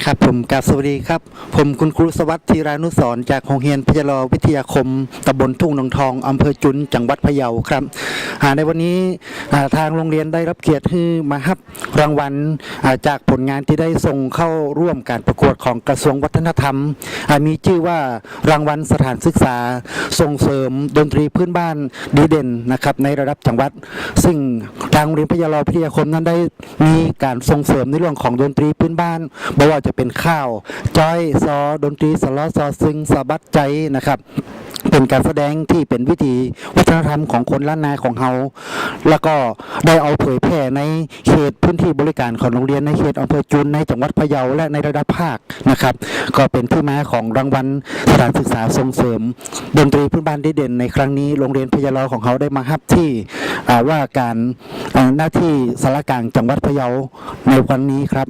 ครับผมกาบสวัสดีครับ ผมคุณครูสวัสดิ์ธีรานุสรจากโรงเรียนพยาลอวิทยาคมตำบลทุ่งนองทองอำเภอจุนจังหวัดพะเยาครับ ในวันนี้ทางโรงเรียนได้รับเกียรติให้มารับรางวัลจากผลงานที่ได้ส่งเข้าร่วมการประกวดของกระทรวงวัฒนธรรม มีชื่อว่ารางวัลสถานศึกษาส่งเสริมดนตรีพื้นบ้านดีเด่นนะครับในระดับจังหวัด ซึ่งทางโรงเรียนพยาลอวิทยาคมนั้นได้มีการส่งเสริมในเรื่องของดนตรีพื้นบ้านไม่ว่าจะเป็นข้าว จ้อยซอดนตรีสล้อซอซึงสะบัดใจนะครับ เป็นการแสดงที่เป็นวิถีวัฒนธรรมของคนล้านนาของเฮาแล้วก็ได้เอาเผยแพร่ในเขตพื้นที่บริการของโรงเรียนในเขตอำเภอจุนในจังหวัดพะเยาและในระดับภาคนะครับ ก็เป็นที่มาของรางวัลสถานศึกษาส่งเสริม ดนตรีพื้นบ้านดีเด่นในครั้งนี้โรงเรียนพยาลของเขาได้มาฮับที่ว่าการหน้าที่สารกลางจังหวัดพะเยาในวันนี้ครับ